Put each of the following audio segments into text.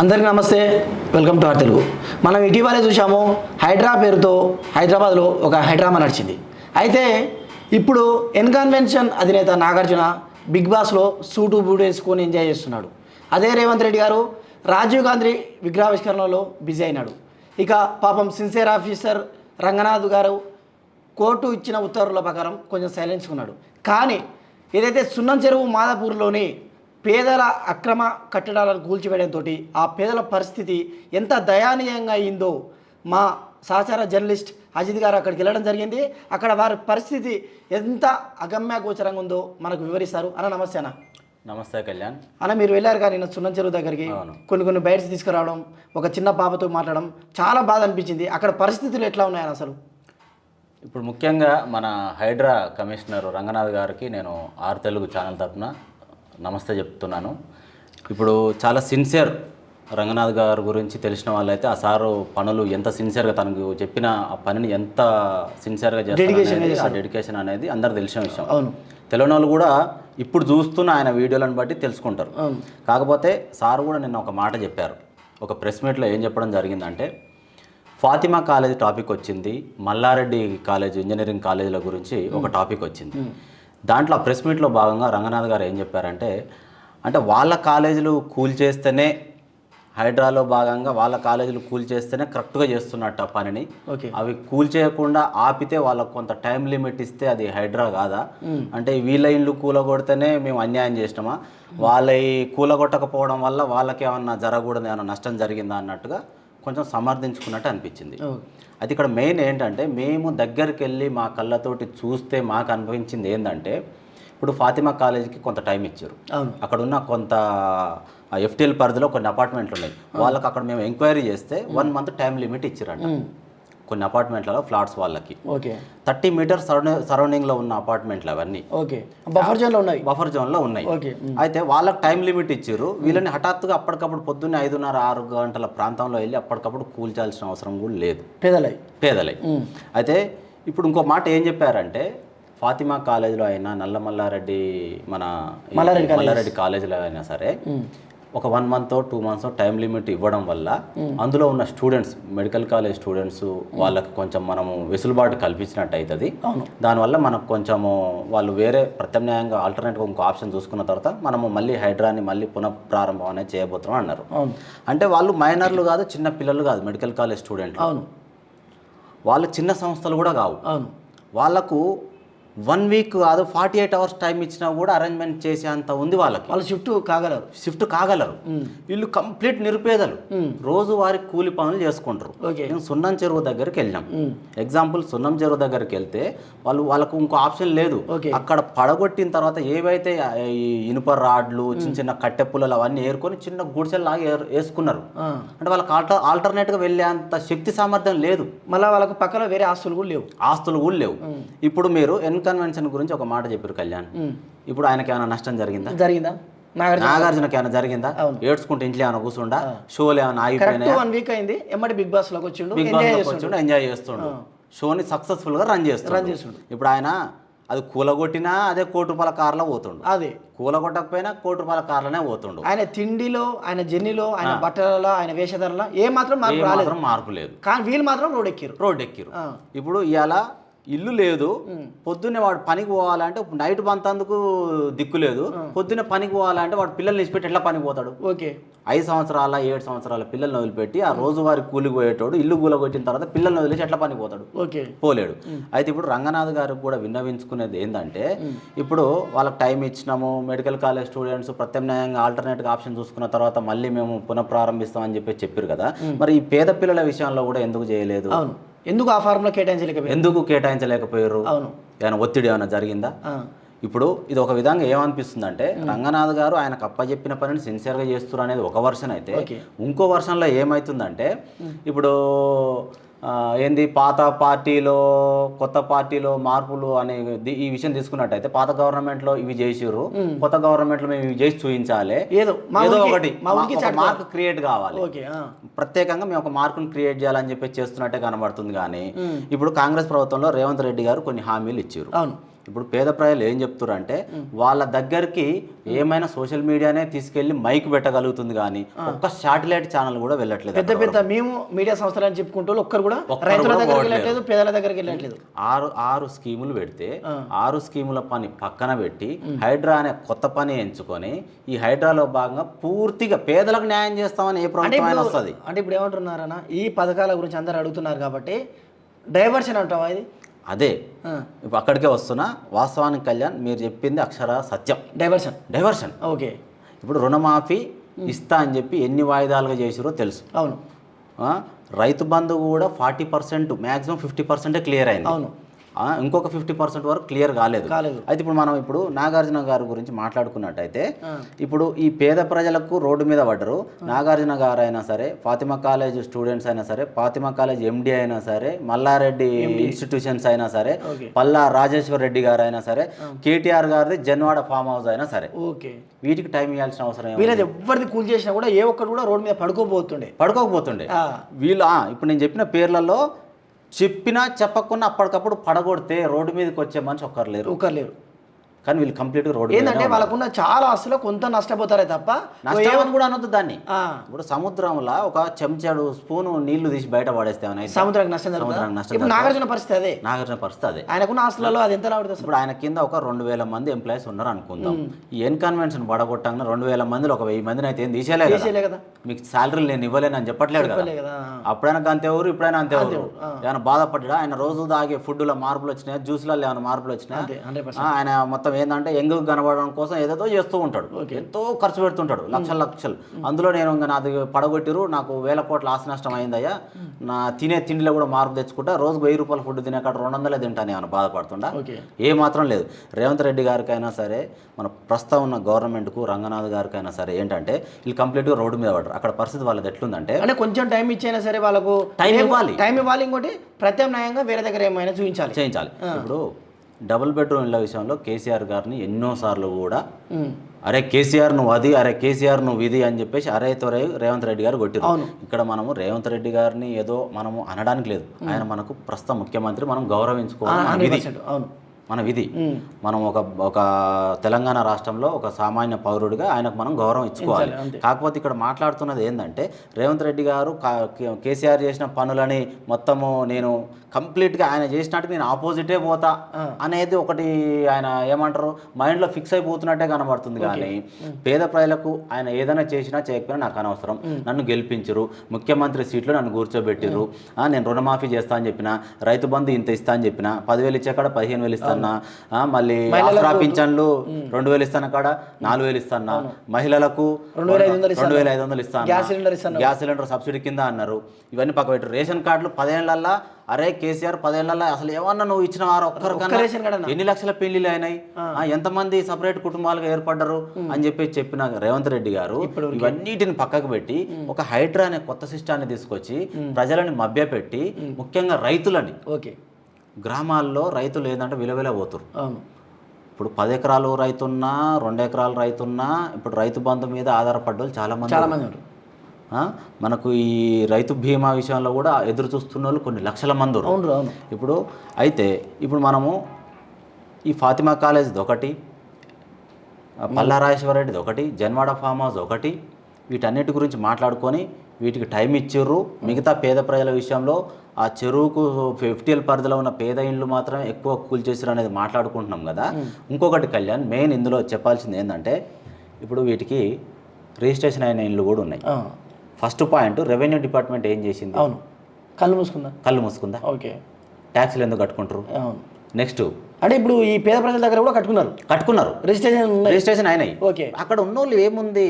అందరికీ నమస్తే. Welcome to are Telugu మనం ఇటీవలే చూసాము హైడ్రా పేరుతో హైదరాబాద్లో ఒక హైడ్రామా నడిచింది. అయితే ఇప్పుడు ఎన్కన్వెన్షన్ అధినేత నాగార్జున బిగ్ బాస్లో సూటు బూటు వేసుకొని ఎంజాయ్ చేస్తున్నాడు. అదే రేవంత్ రెడ్డి గారు రాజీవ్ గాంధీ విగ్రహావిష్కరణలో బిజీ అయినాడు. ఇక పాపం సిన్సియర్ ఆఫీసర్ రంగనాథ్ గారు కోర్టు ఇచ్చిన ఉత్తర్వుల ప్రకారం కొంచెం సైలెన్స్ ఉన్నాడు. కానీ ఏదైతే సున్నం చెరువు మాదాపూర్లోని పేదల అక్రమ కట్టడాలను కూల్చివేయడంతో ఆ పేదల పరిస్థితి ఎంత దయానీయంగా అయిందో మా సహచార జర్నలిస్ట్ అజిత్ గారు అక్కడికి వెళ్ళడం జరిగింది. అక్కడ వారి పరిస్థితి ఎంత అగమ్య గోచరంగా ఉందో మనకు వివరిస్తారు. అన్న నమస్తే అన్న. నమస్తే కళ్యాణ్. అన్న మీరు వెళ్ళారు కానీ నిన్న సున్నం చెరువు దగ్గరికి. కొన్ని కొన్ని బయటకు తీసుకురావడం ఒక చిన్న పాపతో మాట్లాడడం చాలా బాధ అనిపించింది. అక్కడ పరిస్థితులు ఎట్లా ఉన్నాయని అసలు? ఇప్పుడు ముఖ్యంగా మన హైడ్రా కమిషనర్ రంగనాథ్ గారికి నేను ఆరు తెలుగు ఛానల్ తరఫున నమస్తే చెప్తున్నాను. ఇప్పుడు చాలా సిన్సియర్ రంగనాథ్ గారి గురించి తెలిసిన వాళ్ళైతే ఆ సారు పనులు ఎంత సిన్సియర్గా తనకు చెప్పిన ఆ పనిని ఎంత సిన్సియర్గా చేస్తారు ఆ డెడికేషన్ అనేది అందరు తెలిసిన విషయం. అవును. తెలియని వాళ్ళు కూడా ఇప్పుడు చూస్తున్న ఆయన వీడియోలను బట్టి తెలుసుకుంటారు. కాకపోతే సార్ కూడా నిన్న ఒక మాట చెప్పారు. ఒక ప్రెస్ మీట్లో ఏం చెప్పడం జరిగిందంటే ఫాతిమా కాలేజ్ టాపిక్ వచ్చింది మల్లారెడ్డి కాలేజ్ ఇంజనీరింగ్ కాలేజీల గురించి ఒక టాపిక్ వచ్చింది. దాంట్లో ఆ ప్రెస్ మీట్లో భాగంగా రంగనాథ్ గారు ఏం చెప్పారంటే అంటే వాళ్ళ కాలేజీలు కూల్ చేస్తేనే హైడ్రాలో భాగంగా వాళ్ళ కాలేజీలు కూల్ చేస్తేనే కరెక్ట్గా చేస్తున్నట్టు ఆ పనిని. ఓకే. అవి కూల్ చేయకుండా ఆపితే వాళ్ళకు కొంత టైం లిమిట్ ఇస్తే అది హైడ్రా కాదా? అంటే వీళ్ళ ఇల్లు కూలగొడితేనే మేము అన్యాయం చేసినామా? వాళ్ళ కూలగొట్టకపోవడం వల్ల వాళ్ళకి ఏమన్నా జరగకూడదు ఏమన్నా నష్టం జరిగిందా అన్నట్టుగా కొంచెం సమర్థించుకున్నట్టు అనిపించింది. అది ఇక్కడ మెయిన్ ఏంటంటే మేము దగ్గరికి వెళ్ళి మా కళ్ళతోటి చూస్తే మాకు అనిపించింది ఏంటంటే ఇప్పుడు ఫాతిమా కాలేజీకి కొంత టైం ఇచ్చారు. అక్కడ ఉన్న కొంత ఎఫ్టీఎల్ పరిధిలో కొన్ని అపార్ట్మెంట్లు ఉన్నాయి వాళ్ళకి అక్కడ మేము ఎంక్వైరీ చేస్తే వన్ మంత్ టైం లిమిట్ ఇచ్చారంట. కొన్ని అపార్ట్మెంట్లలో ఫ్లాట్స్ వాళ్ళకి. ఓకే. థర్టీ మీటర్స్ సరౌండింగ్ సరౌండింగ్లో ఉన్న అపార్ట్మెంట్లు అవన్నీ. ఓకే. బఫర్ జోన్లో ఉన్నాయి? బఫర్ జోన్లో ఉన్నాయి. ఓకే. అయితే వాళ్ళకి టైం లిమిట్ ఇచ్చారు వీళ్ళని హఠాత్తుగా అప్పటికప్పుడు పొద్దున్నే ఐదున్నర ఆరు గంటల ప్రాంతంలో వెళ్ళి అప్పటికప్పుడు కూల్చాల్సిన అవసరం కూడా లేదు. పేదలై? పేదలై. అయితే ఇప్పుడు ఇంకో మాట ఏం చెప్పారంటే ఫాతిమా కాలేజీలో అయినా నల్లమల్లారెడ్డి మన మల్లారెడ్డి కాలేజ్. మల్లారెడ్డి కాలేజీలో అయినా సరే. ఒక one month two months time limit ఇవ్వడం వల్ల అందులో ఉన్న స్టూడెంట్స్ మెడికల్ కాలేజ్ స్టూడెంట్స్ వాళ్ళకి కొంచెం మనము వెసులుబాటు కల్పించినట్టు అవుతుంది అవును. దానివల్ల మనకు కొంచెము వాళ్ళు వేరే ప్రత్యామ్నాయంగా ఆల్టర్నేట్గా ఇంకో ఆప్షన్ చూసుకున్న తర్వాత మనము మళ్ళీ హైడ్రాని మళ్ళీ పునఃప్రారంభం అనేది చేయబోతున్నాం అన్నారు. అంటే వాళ్ళు మైనర్లు కాదు చిన్న పిల్లలు కాదు మెడికల్ కాలేజ్ స్టూడెంట్లు అవును. వాళ్ళు చిన్న సంస్థలు కూడా కావు. అవును. వాళ్ళకు వన్ వీక్ కాదు ఫార్టీ ఎయిట్ అవర్స్ టైం ఇచ్చినా కూడా అరేంజ్మెంట్ చేసే అంత ఉంది వాళ్ళకి. వాళ్ళు షిఫ్ట్ కాగలరు. షిఫ్ట్ కాగలరు. వీళ్ళు కంప్లీట్ నిరుపేదలు. రోజు వారి కూలి పనులు చేసుకుంటారు. మేము సున్నం చెరువు దగ్గరికి వెళ్ళినాం ఉమ్. ఎగ్జాంపుల్ సున్నం చెరువు దగ్గరికి వెళ్తే వాళ్ళు వాళ్ళకు ఇంకో ఆప్షన్ లేదు. అక్కడ పడగొట్టిన తర్వాత ఏవైతే ఇనుప రాడ్లు చిన్న చిన్న కట్టె పుల్లలు అవన్నీ ఏరుకొని చిన్న గుడిసెల్లాగా వేసుకున్నారు. అంటే వాళ్ళకి ఆల్టర్ ఆల్టర్నేట్గా వెళ్ళే అంత శక్తి సామర్థ్యం లేదు. మళ్ళీ వాళ్ళకు పక్కన వేరే ఆస్తులు కూడా లేవు. ఆస్తులు కూడా లేవు. ఇప్పుడు మీరు ఎన్కన్వెన్షన్ గురించి ఒక మాట చెప్పారు కళ్యాణ్. ఇప్పుడు ఆయనకి ఏమైనా నష్టం జరిగిందా? జరిగిందా? నాగార్జున నాగార్జునకి ఏమైనా జరిగిందా. ఏడ్చుకుంటే ఇంట్లో ఏమైనా కూర్చుండా షోలు ఏమైనా ఆగిపోయినాయా? కరెక్ట్ వన్ వీక్ అయింది. ఎమ్మటి బిగ్ బాస్లోకి వచ్చిండు. బిగ్ బాస్ చేస్తుండు. వచ్చిండు ఎంజాయ్ చేస్తుండు. షోని సక్సెస్ఫుల్గా రన్ చేస్తుండు. రన్ చేస్తుండు. ఇప్పుడు ఆయన అది కూలగొట్టినా అదే కోటి రూపాయల కార్లో పోతుండు. అదే. కూలగొట్టకపోయినా కోటి రూపాయల కార్లోనే పోతుండు. ఆయన తిండిలో ఆయన జర్నీలో ఆయన బట్టలలో ఆయన వేషధారలో ఏ మాత్రం మార్పు రాలేదు. మార్పు లేదు. కానీ వీళ్ళు మాత్రం రోడ్ ఎక్కిరు. రోడ్ ఎక్కిరు. ఇప్పుడు ఇవాళ ఇల్లు లేదు. పొద్దున్నే వాడు పనికి పోవాలంటే నైట్ బంతందుకు దిక్కు లేదు. పొద్దున్నే పనికి పోవాలంటే వాడు పిల్లల్ని ఇచ్చిపెట్టి ఎట్లా పనికి పోతాడు? ఓకే. ఐదు సంవత్సరాల ఏడు సంవత్సరాల పిల్లల్ని వదిలిపెట్టి ఆ రోజువారి కూలికి పోయేటోడు ఇల్లు కూలగొట్టిన తర్వాత పిల్లల్ని వదిలేసి ఎట్లా పనికి పోతాడు? ఓకే. పోలేడు. అయితే ఇప్పుడు రంగనాథ్ గారికి కూడా విన్నవించుకునేది ఏంటంటే ఇప్పుడు వాళ్ళకి టైం ఇచ్చినాము మెడికల్ కాలేజ్ స్టూడెంట్స్ ప్రత్యామ్నాయంగా ఆల్టర్నేట్గా ఆప్షన్ చూసుకున్న తర్వాత మళ్ళీ మేము పునఃప్రారంభిస్తామని చెప్పి చెప్పారు కదా. మరి ఈ పేద పిల్లల విషయంలో కూడా ఎందుకు చేయలేదు? ఎందుకు ఆ ఫార్ములా కేటాయించలేకపోయారు? ఎందుకు కేటాయించలేకపోయారు? అవును. ఏమైనా ఒత్తిడి ఏమైనా జరిగిందా. ఇప్పుడు ఇది ఒక విధంగా ఏమనిపిస్తుంది అంటే రంగనాథ్ గారు ఆయనకు అప్పచెప్పిన పనిని సిన్సియర్గా చేస్తున్నారు అనేది ఒక వర్షన్ అయితే. ఇంకో వర్షన్లో ఏమవుతుందంటే ఇప్పుడు ఏంది పాత పార్టీలో కొత్త పార్టీలో మార్పులు అనే ఈ విషయం తీసుకున్నట్టయితే పాత గవర్నమెంట్లో ఇవి చేసిర్రు. కొత్త గవర్నమెంట్లో మేము ఇవి చేసి చూపించాలి ఏదో ఒకటి. మార్క్ క్రియేట్ కావాలి. ప్రత్యేకంగా మేము ఒక మార్కును క్రియేట్ చేయాలని చెప్పి చేస్తున్నట్టే కనబడుతుంది కానీ ఇప్పుడు కాంగ్రెస్ ప్రభుత్వంలో రేవంత్ రెడ్డి గారు కొన్ని హామీలు ఇచ్చారు అవును. ఇప్పుడు పేద ప్రజలు ఏం చెప్తున్నారు అంటే వాళ్ళ దగ్గరికి ఏమైనా సోషల్ మీడియానే తీసుకెళ్ళి మైక్ పెట్టగలుగుతుంది కానీ ఒక్క శాటిలైట్ ఛానల్ కూడా వెళ్ళట్లేదు పెద్ద పెద్ద మేము మీడియా సంస్థలు అని చెప్పుకుంటూ ఒక్కరు కూడా రైతుల దగ్గరికి. వెళ్ళట్లేదు పేదల దగ్గరికి వెళ్ళట్లేదు. ఆరు ఆరు స్కీములు పెడితే ఆరు స్కీముల పని పక్కన పెట్టి హైడ్రా అనే కొత్త పని ఎంచుకొని ఈ హైడ్రాలో భాగంగా పూర్తిగా పేదలకు న్యాయం చేస్తామని ఏ ప్రభుత్వం వస్తుంది. అంటే ఇప్పుడు ఏమంటున్నారన్న ఈ పథకాల గురించి అందరు అడుగుతున్నారు కాబట్టి డైవర్షన్ అంటావా ఇది? అదే. ఇప్పుడు అక్కడికే వస్తున్నా వాస్తవానికి కళ్యాణ్ మీరు చెప్పింది అక్షర సత్యం. Diversion diversion okay. ఇప్పుడు రుణమాఫీ ఇస్తా అని చెప్పి ఎన్ని వాయిదాలుగా చేసిరో తెలుసు. అవును. రైతు బంధు కూడా ఫార్టీ పర్సెంట్ మ్యాక్సిమం ఫిఫ్టీ పర్సెంటే క్లియర్ అయింది. అవును. ఇంకొక ఫిఫ్టీ పర్సెంట్ వరకు క్లియర్ కాలేదు. అయితే ఇప్పుడు మనం ఇప్పుడు నాగార్జున గారి గురించి మాట్లాడుకున్నట్టయితే. ఇప్పుడు ఈ పేద ప్రజలకు రోడ్డు మీద పడ్డరు. నాగార్జున గారు అయినా సరే ఫాతిమా కాలేజ్ స్టూడెంట్స్ అయినా సరే ఫాతిమా కాలేజ్ ఎండి అయినా సరే మల్లారెడ్డి ఇన్స్టిట్యూషన్స్ అయినా సరే పల్లా రాజేశ్వర్ రెడ్డి గారు అయినా సరే కేటీఆర్ గారిది జన్వాడ ఫామ్ హౌస్ అయినా సరే. ఓకే. వీటికి టైం ఇవ్వాల్సిన అవసరం? వీళ్ళది ఎవరిది కూల్ చేసినా కూడా ఏ ఒక్కరు కూడా రోడ్డు మీద పడుకోబోతుండే. పడుకోకపోతుండే. వీళ్ళు ఇప్పుడు నేను చెప్పిన పేర్లలో చెప్పినా చెప్పకుండా అప్పటికప్పుడు పడగొడితే రోడ్డు మీదకి వచ్చే మనిషి ఒక్కరు లేరు. ఒక్కరు లేరు. కానీ వీళ్ళు కంప్లీట్గా రోడ్డు మీద ఏంటంటే వాళ్ళకున్న చాలా ఆస్తులు కొంత నష్టపోతారే తప్ప నష్టం అని కూడా అనొద్దు దాన్ని. ఇప్పుడు సముద్రంలో ఒక చెంచాడు స్పూను నీళ్ళు తీసి బయట పడేస్తే సముద్రానికి నష్టం సముద్రానికి నష్టం నాగార్జున పరిస్థితి అదే. నాగార్జున పరిస్థితి అదే. ఆయనకున్న ఆస్తులలో అది ఎంత అసలు ఇప్పుడు ఆయన కింద ఒక రెండు వేల మంది ఎంప్లాయీస్ ఉన్నారు అనుకుందాం. ఈ ఎన్ కన్వెన్షన్ పడగొట్టంగా రెండు వేల మందిలో ఒక వెయ్యి మందిని అయితే ఏం తీసేయలే కదా. మీకు శాలరీ నేను ఇవ్వలేను అని చెప్పట్లేడు కదా. అప్పుడైనా అంతే ఎవరు ఇప్పుడైనా అంతే ఎవరు ఏమైనా బాధపడ్డా? ఆయన రోజు తాగే ఫుడ్లో మార్పులు వచ్చినాయి? జ్యూస్లలో ఏమైనా మార్పులు వచ్చినాయి? ఆయన మొత్తం ఏంటంటే యంగ్ కనబడడం కోసం ఏదేదో చేస్తూ ఉంటాడు. ఎంతో ఖర్చు పెడుతుంటాడు. లక్షల లక్షలు. అందులో నేను ఇంకా నాది పడగొట్టిరు నాకు వేల కోట్ల ఆస్తి నష్టం అయిందయ్యా నా తినే తిండిలో కూడా మార్పు తెచ్చుకుంటా. రోజుకు వెయ్యి రూపాయల ఫుడ్ తినే కాడ రెండు వందలే తింటాను ఏమైనా బాధపడుతుండా. ఏ మాత్రం లేదు. రేవంత్ రెడ్డి గారికైనా సరే మన ప్రస్తుతం ఉన్న గవర్నమెంట్కు రంగనాథ్ గారికైనా సరే ఏంటంటే వీళ్ళు కంప్లీట్గా రోడ్డు మీద పడరు అక్కడ పరిస్థితి వాళ్ళది ఎట్లుందంటే అంటే కొంచెం టైం ఇచ్చైనా సరే వాళ్ళకు టైం ఇవ్వాలి. టైం ఇవ్వాలి ఇంకోటి ప్రత్యామ్నాయంగా వేరే దగ్గర ఏమైనా చూపించాలి చేయించాలి. ఇప్పుడు డబుల్ బెడ్రూమ్ ఇళ్ళ విషయంలో కేసీఆర్ గారిని ఎన్నోసార్లు కూడా అరే కేసీఆర్ నువ్వు అది అరే కేసీఆర్ నువ్వు ఇది అని చెప్పేసి అరే త్వరే రేవంత్ రెడ్డి గారు కొట్టిరు. ఇక్కడ మనము రేవంత్ రెడ్డి గారిని ఏదో మనము అనడానికి లేదు. ఆయన మనకు ప్రస్తుత ముఖ్యమంత్రి మనం గౌరవించుకోవాలి మన విధి. మన ఒక ఒక తెలంగాణ రాష్ట్రంలో ఒక సామాన్య పౌరుడిగా ఆయనకు మనం గౌరవం ఇచ్చుకోవాలి. కాకపోతే ఇక్కడ మాట్లాడుతున్నది ఏంటంటే రేవంత్ రెడ్డి గారు కేసీఆర్ చేసిన పనులని మొత్తము నేను కంప్లీట్గా ఆయన చేసినట్టు నేను ఆపోజిటే పోతా. అనేది ఒకటి ఆయన ఏమంటారు మైండ్లో ఫిక్స్ అయిపోతున్నట్టే కనబడుతుంది కానీ పేద ప్రజలకు ఆయన ఏదైనా చేసినా చేయకపోయినా నాకు అనవసరం. నన్ను గెలిపించరు. ముఖ్యమంత్రి సీట్లో నన్ను కూర్చోబెట్టిర్రు. ఆ, నేను రుణమాఫీ చేస్తా అని చెప్పిన రైతు బంధు ఇంత ఇస్తా అని చెప్పిన పదివేలు ఇచ్చే కాడ పదిహేను వేలు ఇస్తానా ఆ, మళ్ళీ ఆసరా పింఛన్లు రెండు వేలు ఇస్తాను కాడ? నాలుగు వేలు ఇస్తానా? మహిళలకు రెండు వేల ఐదు వందలు ఇస్తాను? గ్యాస్ సిలిండర్ ఇస్తాను? గ్యాస్ సిలిండర్ సబ్సిడీ కింద అన్నారు. ఇవన్నీ పక్క పెట్టారు రేషన్ కార్డులు పదేళ్ళల్లా అరే కేసీఆర్ పదేళ్ళలో అసలు ఏమన్నా నువ్వు ఇచ్చిన వారు ఒక్కరికన్నా. ఎన్ని లక్షల పెళ్ళిళ్ళు అయినాయి? ఎంతమంది సపరేట్ కుటుంబాలుగా ఏర్పడ్డారు? అని చెప్పి చెప్పిన రేవంత్ రెడ్డి గారు ఇవన్నిటిని పక్కకు పెట్టి ఒక హైడ్రా అనే కొత్త సిస్టాన్ని తీసుకొచ్చి ప్రజలని మభ్యపెట్టి ముఖ్యంగా రైతులని ఓకే. గ్రామాల్లో రైతులు ఏంటంటే విలువలే పోతురు అవును. ఇప్పుడు పది ఎకరాలు రైతున్నా రెండు ఎకరాలు రైతున్నా ఇప్పుడు రైతు బంధు మీద ఆధారపడ్డ వాళ్ళు చాలా మంది చాలా మంది ఉన్నారు. మనకు ఈ రైతు బీమా విషయంలో కూడా ఎదురు చూస్తున్న వాళ్ళు కొన్ని లక్షల మంది ఉన్నారు. అవును అవును. ఇప్పుడు అయితే ఇప్పుడు మనము ఈ ఫాతిమా కాలేజ్ది ఒకటి పల్లారాజేశ్వర రెడ్డిది ఒకటి జన్వాడ ఫామ్ హౌస్ ఒకటి వీటన్నిటి గురించి మాట్లాడుకొని వీటికి టైం ఇచ్చిర్రు మిగతా పేద ప్రజల విషయంలో ఆ చెరువుకు ఫిఫ్టీఎల్ పరిధిలో ఉన్న పేద ఇండ్లు మాత్రం ఎక్కువ కూల్చేసారు అనేది మాట్లాడుకుంటున్నాం కదా. ఇంకొకటి కళ్యాణ్ మెయిన్ ఇందులో చెప్పాల్సింది ఏంటంటే ఇప్పుడు వీటికి రిజిస్ట్రేషన్ అయిన ఇండ్లు కూడా ఉన్నాయి. ఫస్ట్ పాయింట్ రెవెన్యూ డిపార్ట్మెంట్ ఏం చేసింది? అవును. కళ్ళు మూసుకుందా? కళ్ళు మూసుకుందా? ఓకే. ట్యాక్స్లు ఎందుకు కట్టుకుంటారు? అవును. నెక్స్ట్. అంటే ఇప్పుడు ఈ పేద ప్రజల దగ్గర కూడా కట్టుకున్నారు? కట్టుకున్నారు. రిజిస్ట్రేషన్ రిజిస్ట్రేషన్ అయినాయి. ఓకే. అక్కడ ఉన్నోళ్ళు ఏముంది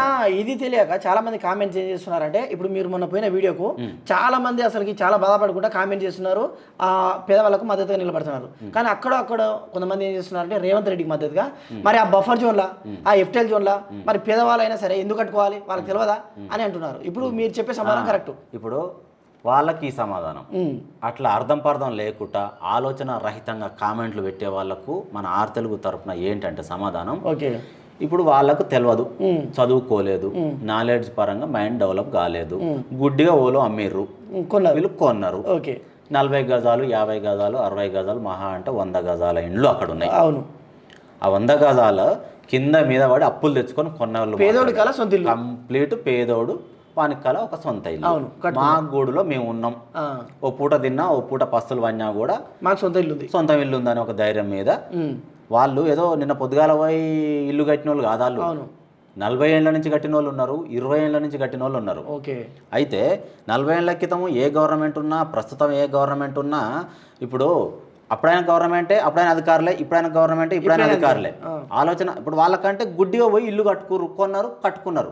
ఆ, ఇది తెలియక చాలా మంది కామెంట్స్ ఏం చేస్తున్నారంటే ఇప్పుడు మీరు మొన్న పోయిన వీడియోకు చాలా మంది అసలుకి చాలా బాధపడకుండా కామెంట్ చేస్తున్నారు. ఆ పేదవాళ్ళకు మద్దతుగా నిలబడుతున్నారు. కానీ అక్కడ అక్కడ కొంతమంది ఏం చేస్తున్నారంటే రేవంత్ రెడ్డికి మద్దతుగా మరి ఆ బఫర్ జోన్లా ఆ ఎఫ్టెల్ జోన్లా మరి పేదవాళ్ళైనా సరే ఎందుకు కట్టుకోవాలి? వాళ్ళకి తెలియదా అని అంటున్నారు. ఇప్పుడు మీరు చెప్పే సమాధానం కరెక్ట్ ఇప్పుడు వాళ్ళకి ఈ సమాధానం. అట్లా అర్థం పర్థం లేకుండా ఆలోచన రహితంగా కామెంట్లు పెట్టే వాళ్ళకు మన ఆర్ తెలుగు తరపున ఏంటంటే సమాధానం? ఓకే. ఇప్పుడు వాళ్ళకు తెలియదు. చదువుకోలేదు. నాలెడ్జ్ పరంగా మైండ్ డెవలప్ కాలేదు. గుడ్డిగా ఓలో అమ్మిర్రు. వీళ్ళు కొన్నారు. ఓకే. నలభై గజాలు యాభై గజాలు అరవై గజాలు మహా అంటే వంద గజాల ఇండ్లు అక్కడ ఉన్నాయి అవును. ఆ వంద గజాల కింద మీద పడి అప్పులు తెచ్చుకొని కొన్న ఇల్లు కంప్లీట్ పేదోడు వానికి కల ఒక సొంత ఇల్లు. అవును, మా గూడులో మేము ఉన్నాం. ఓ పూట తిన్నా ఓ పూట పస్తులు పడినా కూడా మాకు సొంత ఇల్లు ఉంది. సొంత ఇల్లు ఉందని ఒక ధైర్యం మీద వాళ్ళు ఏదో నిన్న పొద్దుగాల పోయి ఇల్లు కట్టిన వాళ్ళు కాదు వాళ్ళు. అవును. నలభై ఏళ్ళ నుంచి కట్టిన వాళ్ళు ఉన్నారు ఇరవై ఏళ్ళ నుంచి కట్టిన వాళ్ళు ఉన్నారు. ఓకే. అయితే నలభై ఏళ్ళ క్రితము ఏ గవర్నమెంట్ ఉన్నా ప్రస్తుతం ఏ గవర్నమెంట్ ఉన్నా ఇప్పుడు అప్పుడైనా గవర్నమెంటే అప్పుడైనా అధికారులే ఇప్పుడైనా గవర్నమెంటే ఇప్పుడైనా అధికారులే. ఆలోచన ఇప్పుడు వాళ్ళకంటే గుడ్డిగా పోయి ఇల్లు కట్టుకురు కొన్నారు కట్టుకున్నారు.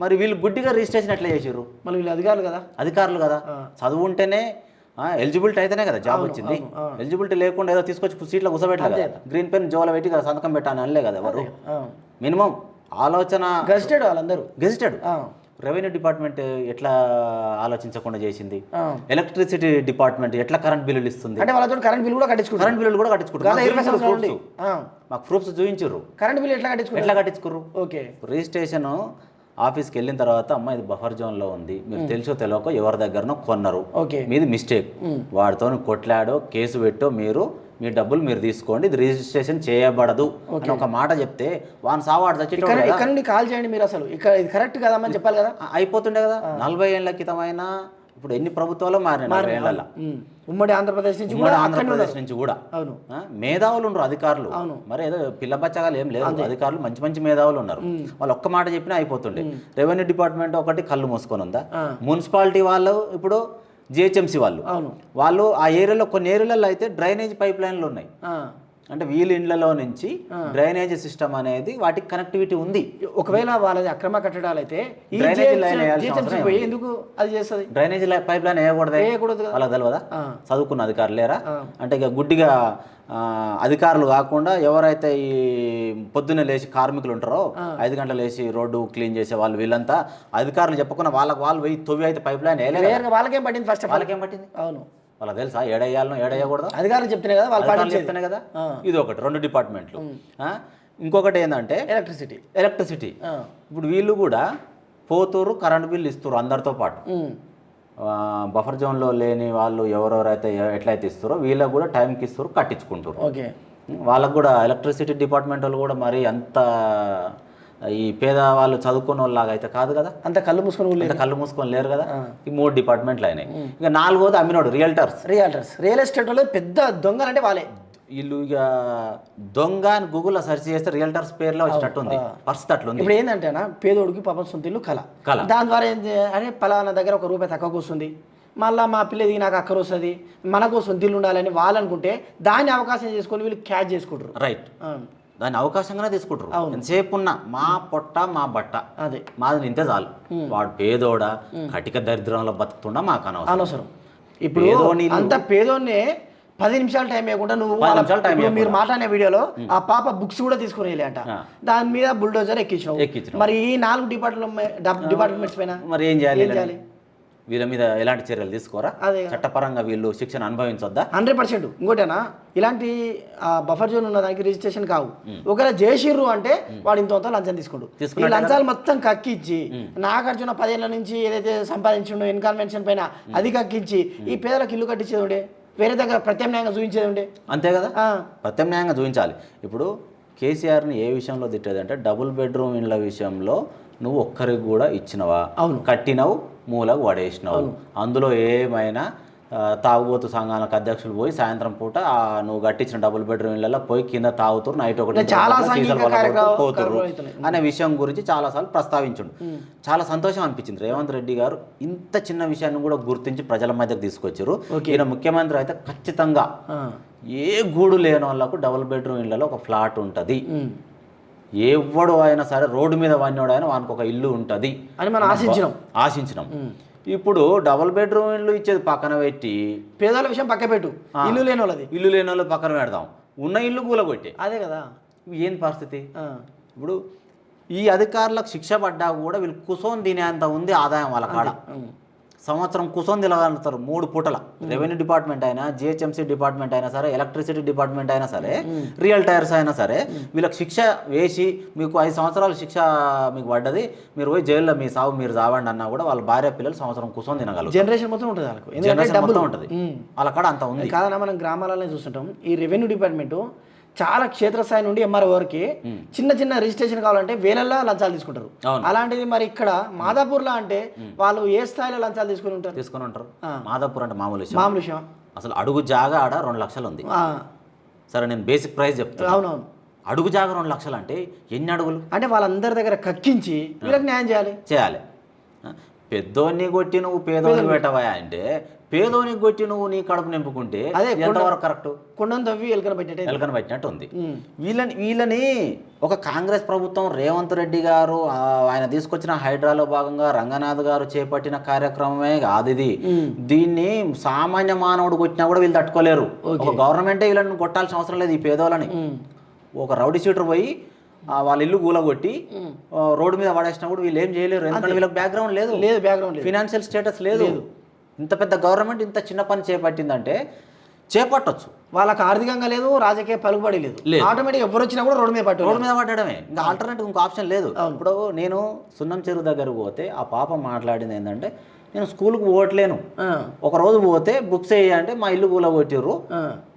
మరి వీళ్ళు గుడ్డిగా రిజిస్ట్రేషన్ ఎట్లా చేసారు మళ్ళీ వీళ్ళు అధికారులు కదా? అధికారులు కదా. చదువు ఉంటేనే ఎలిజిబిలిటీ అయితేనే కదా జాబ్ వచ్చింది. ఎలిజిబిలిటీ లేకుండా ఏదో తీసుకొచ్చి సీట్లో కూర్చోబెట్టలే కదా. గ్రీన్ పెన్ జోల పెట్టి కదా సంతకం పెట్టాను అనలే కదా ఎవరు? మినిమం ఆలోచన గజిటెడ్ వాళ్ళందరూ. గెజిటెడ్. రెవెన్యూ డిపార్ట్మెంట్ ఎట్లా ఆలోచించకుండా చేసింది. ఎలక్ట్రిసిటీ డిపార్ట్మెంట్ ఎట్లా కరెంట్ బిల్లులు ఇస్తుంది? అంటే వాళ్ళతో కరెంట్ బిల్ కూడా కట్టించుకుంటారు. కరెంట్ బిల్లులు కూడా కట్టించుకుంటారు. మాకు ప్రూఫ్స్ చూపించారు కరెంట్ బిల్ ఎట్లా కట్టించుకుంటారు? ఎట్లా కట్టించుకుర్రు? ఓకే. రిజిస్ట్రేషన్ ఆఫీస్కి వెళ్ళిన తర్వాత అమ్మ ఇది బఫర్ జోన్లో ఉంది. మీరు తెలుసో తెలియక ఎవరి దగ్గరనో కొన్నారు. ఓకే. మీది మిస్టేక్. వాడితో కొట్లాడో కేసు పెట్టో మీరు మీ డబ్బులు మీరు తీసుకోండి ఇది రిజిస్ట్రేషన్ చేయబడదు అని ఒక మాట చెప్తే వాని సావాడు చచ్చేటోడు ఇక్కడ నుండి కాల్ చేయండి మీరు అసలు. ఇక్కడ ఇది కరెక్ట్ కదమ్మని చెప్పాలి కదా? అయిపోతుండే కదా. నలభై ఏళ్ళ క్రితమైనా ఇప్పుడు ఎన్ని ప్రభుత్వాలు మారినాయి నలభై. ఉమ్మడి ఆంధ్రప్రదేశ్ నుంచి కూడా ఆంధ్రప్రదేశ్ నుంచి కూడా. అవును. మేధావులు ఉన్నారు అధికారులు. మరి ఏదో పిల్ల బచ్చగాలు ఏం లేదు అధికారులు మంచి మంచి మేధావులు ఉన్నారు. వాళ్ళు ఒక్క మాట చెప్పినా అయిపోతుండే. రెవెన్యూ డిపార్ట్మెంట్ ఒకటి కళ్ళు మూసుకొని ఉందా. మున్సిపాలిటీ వాళ్ళు ఇప్పుడు జిహెచ్ఎంసీ వాళ్ళు. అవును. వాళ్ళు ఆ ఏరియాలో కొన్ని ఏరియాలలో అయితే డ్రైనేజ్ పైప్ లైన్లు ఉన్నాయి. అంటే వీళ్ళ ఇండ్లలో నుంచి డ్రైనేజ్ సిస్టమ్ అనేది వాటికి కనెక్టివిటీ ఉంది. ఒకవేళ వాళ్ళది అక్రమ కట్టడాలు అయితే పోయి ఎందుకు అది చేస్తుంది? డ్రైనేజ్ పైప్ లైన్ వేయకూడదు? వాళ్ళకి తెలియదా. చదువుకున్న అధికారులు లేరా అంటే ఇక గుడ్డిగా అధికారులు కాకుండా ఎవరైతే ఈ పొద్దున్నే లేచి కార్మికులు ఉంటారో ఐదు గంటలు లేచి రోడ్డు క్లీన్ చేసే వాళ్ళు వీళ్ళంతా అధికారులు చెప్పకుండా వాళ్ళకి వాళ్ళు వెయ్యి తొవ్వి అయితే పైప్ లైన్ వాళ్ళకేం పట్టింది ఫస్ట్ వాళ్ళకేం పట్టింది? అవును. వాళ్ళకి తెలుసా? ఏడయ్యాలను ఏడయ్యకూడదు అధికారులు చెప్తున్నాయి కదా వాళ్ళు అధికారులు పాటించేది. చెప్తానే కదా. ఇది ఒకటి రెండు డిపార్ట్మెంట్లు. ఇంకొకటి ఏంటంటే ఎలక్ట్రిసిటీ ఎలక్ట్రిసిటీ ఇప్పుడు వీళ్ళు కూడా పోతూరు కరెంట్ బిల్లు ఇస్తారు అందరితో పాటు. బఫర్ జోన్లో లేని వాళ్ళు ఎవరెవరైతే ఎట్లయితే ఇస్తారో వీళ్ళకి కూడా టైంకి ఇస్తారు కట్టించుకుంటారు ఓకే. వాళ్ళకు కూడా ఎలక్ట్రిసిటీ డిపార్ట్మెంట్ వాళ్ళు కూడా మరి అంత ఈ పేదవాళ్ళు చదువుకున్న వాళ్ళలాగా అయితే కాదు కదా? అంత కళ్ళు మూసుకొని అంత కళ్ళు మూసుకొని లేరు కదా? ఈ మూడు డిపార్ట్మెంట్లు అయినాయి. ఇక నాలుగోది అమ్మినోడు రియల్టర్స్. రియల్టర్స్. రియల్ ఎస్టేట్ వాళ్ళు పెద్ద దొంగలంటే వాళ్ళే. వీళ్ళు ఇక దొంగ అని గూగుల్లో సెర్చ్ చేస్తే రియల్టర్స్ పేర్లో వచ్చేటట్టు ఉంది పరిస్థితి అట్లుంది ఇప్పుడు ఏంటంటేనా పేదోడికి పాపం సొంత ఇల్లు కళ. కళ. దాని ద్వారా ఏం చే- అరే పలానా దగ్గర ఒక రూపాయి తక్కువకు వస్తుంది మళ్ళీ మా పిల్లది నాకు అక్కర వస్తుంది. మనకు సొంత ఇల్లు ఉండాలని వాళ్ళు అనుకుంటే దాన్ని అవకాశం చేసుకొని వీళ్ళు క్యాచ్ చేసుకుంటారు. రైట్ దాన్ని అవకాశంగానే తీసుకుంటారు. ఎంతసేపు ఉన్నా మా పొట్ట మా బట్ట. అదే. మాది నింతే చాలు. వాడు పేదోడా? కటిక దరిద్రంలో బతుకుతుండా? మాకు అనవసరం. అనవసరం. ఇప్పుడు పేదోని అంత పేదోన్నే పది నిమిషాలు టైం ఇవ్వకుండా నువ్వు మీరు మాట్లాడిన వీడియోలో ఆ పాప బుక్స్ కూడా తీసుకుని అంట. దాని మీద బుల్డోజర్ ఎక్కించావు. మరి ఈ నాలుగు డిపార్ట్మెంట్ డిపార్ట్మెంట్స్ పైన మరి ఏం? చేయాలి? వీళ్ళ మీద ఎలాంటి చర్యలు తీసుకోరా? అదే చట్టపరంగా వీళ్ళు శిక్షణ అనుభవించొద్దా? Hundred percent. ఇంకోటేనా? ఇలాంటి బఫర్ జోన్ ఉన్న దానికి రిజిస్ట్రేషన్ కావు. ఒకవేళ జయశీర్రు అంటే వాడు ఇంత లంచం తీసుకుంటు ఈ లంచాలు మొత్తం కక్కించి నాగార్జున పదేళ్ళ నుంచి ఏదైతే సంపాదించిండో ఇన్కన్వెన్షన్ పైన అది కక్కించి ఈ పేదలకు ఇల్లు కట్టించేది ఉండే? వేరే దగ్గర ప్రత్యామ్నాయంగా చూపించేది ఉండే? అంతే కదా? ప్రత్యామ్నాయంగా చూపించాలి. ఇప్పుడు కేసీఆర్ని ఏ విషయంలో తిట్టేది అంటే డబుల్ బెడ్రూమ్ ఇండ్ల విషయంలో నువ్వు ఒక్కరికి కూడా ఇచ్చినవా? అవును. కట్టినవు మూలకు పడేసినావు. అందులో ఏమైనా తాగుబోతు సంఘాలకు అధ్యక్షులు పోయి సాయంత్రం పూట ఆ నువ్వు కట్టించిన డబుల్ బెడ్రూమ్ ఇళ్ళలో పోయి కింద తాగుతారు నైట్ ఒకటి చాలా అవుతున్నాయి. అనే విషయం గురించి చాలాసార్లు ప్రస్తావించుండు. చాలా సంతోషం అనిపించింది. రేవంత్ రెడ్డి గారు ఇంత చిన్న విషయాన్ని కూడా గుర్తించి ప్రజల మధ్యకు తీసుకొచ్చారు ఈయన ముఖ్యమంత్రి అయితే ఖచ్చితంగా ఏ గూడు లేని వాళ్ళకు డబుల్ బెడ్రూమ్ ఇళ్ళలో ఒక ఫ్లాట్ ఉంటుంది. ఎవడు అయినా సరే రోడ్డు మీద వాడినోడు అయినా వానికి ఒక ఇల్లు ఉంటుంది అని మనం ఆశించినాం. ఆశించినాం. ఇప్పుడు డబుల్ బెడ్రూమ్ ఇల్లు ఇచ్చేది పక్కన పెట్టి పేదల విషయం పక్క పెట్టు. ఇల్లు లేని వాళ్ళది. ఇల్లు లేని వాళ్ళు పక్కన పెడదాం. ఉన్న ఇల్లు కూలగొట్టే. అదే కదా. ఏంది పరిస్థితి? ఇప్పుడు ఈ అధికారులకు శిక్ష పడ్డా కూడా వీళ్ళు కుసోని తినేంత ఉంది ఆదాయం వాళ్ళ కాడ. సంవత్సరం కూర్చొని తిరగలుగుతారు మూడు పూటల. రెవెన్యూ డిపార్ట్మెంట్ అయినా జిహెచ్ఎంసీ డిపార్ట్మెంట్ అయినా సరే ఎలక్ట్రిసిటీ డిపార్ట్మెంట్ అయినా సరే రియల్ టైర్స్ అయినా సరే వీళ్ళకి శిక్ష వేసి మీకు ఐదు సంవత్సరాల శిక్ష మీకు పడ్డది మీరు పోయి జైల్లో మీ సాగు మీరు చావండి అన్నా కూడా వాళ్ళ భార్య పిల్లలు సంవత్సరం కూర్చొని తినగలరు జనరేషన్ మొత్తం ఉంటుంది వాళ్ళకు. జనరేషన్ మొత్తం ఉంటుంది. వాళ్ళ కాడ అంత ఉంది. కాదన్నా మనం గ్రామాలలో చూస్తుంటాం ఈ రెవెన్యూ డిపార్ట్మెంట్ చాలా క్షేత్రస్థాయి నుండి ఎంఆర్ఓ వరకు చిన్న చిన్న రిజిస్ట్రేషన్ కావాలంటే వేలల్లో లంచాలు తీసుకుంటారు. అలాంటిది మరి ఇక్కడ మాదాపూర్లో అంటే వాళ్ళు ఏ స్థాయిలో లంచాలు తీసుకుని ఉంటారు? తీసుకొని ఉంటారు. మాదాపూర్ అంటే మామూలు విషయం. మామూలు విషయం. అసలు అడుగు జాగా ఆడ రెండు లక్షలు ఉంది. సరే నేను బేసిక్ ప్రైస్ చెప్తాను అవునవును. అడుగు జాగా రెండు లక్షలు అంటే ఎన్ని అడుగులు? అంటే వాళ్ళందరి దగ్గర కక్కించి వీళ్ళకి న్యాయం చేయాలి. చేయాలి? పెద్దోన్ని కొట్టి నువ్వు పేదోని పెట్టవా అంటే పేదోని కొట్టి నువ్వు నీ కడుపు నింపుకుంటే అదే ఎంతవరకు కరెక్ట్? కొండను తవ్వి ఎలుకన పెట్టేటే ఎలకన పెట్టినట్టు ఉంది. వీళ్ళని వీళ్ళని ఒక కాంగ్రెస్ ప్రభుత్వం రేవంత్ రెడ్డి గారు ఆయన తీసుకొచ్చిన హైడ్రాలో భాగంగా రంగనాథ్ గారు చేపట్టిన కార్యక్రమమే కాదు ఇది. దీన్ని సామాన్య మానవుడు కొట్టినా కూడా వీళ్ళు తట్టుకోలేరు. ఒక గవర్నమెంటే వీళ్ళని కొట్టాల్సిన అవసరం లేదు ఈ పేదోళ్ళని. ఒక రౌడీ షీటర్ పోయి వాళ్ళ ఇల్లు కూలగొట్టి రోడ్డు మీద పడేసినా కూడా వీళ్ళు ఏం చేయలేరు. ఎందుకంటే వీళ్ళకి బ్యాక్గ్రౌండ్ లేదు. లేదు బ్యాక్గ్రౌండ్ ఫినాన్షియల్ స్టేటస్ లేదు. ఇంత పెద్ద గవర్నమెంట్ ఇంత చిన్న పని చేపట్టిందంటే చేపట్టొచ్చు. వాళ్ళకి ఆర్థికంగా లేదు రాజకీయ పలుకుబడి లేదు. ఆటోమేటిక్ ఎవరు వచ్చినా కూడా రోడ్డు మీద పట్టు రోడ్డు మీద పట్టడమే. ఇంకా ఆల్టర్నేటివ్ ఇంకో ఆప్షన్ లేదు. ఇప్పుడు నేను సున్నం చెరువు దగ్గరకు పోతే ఆ పాప మాట్లాడింది ఏంటంటే నేను స్కూల్కి పోవట్లేను. ఒక రోజు పోతే బుక్స్ వేయంటే మా ఇల్లు కూలగొట్టిర్రు.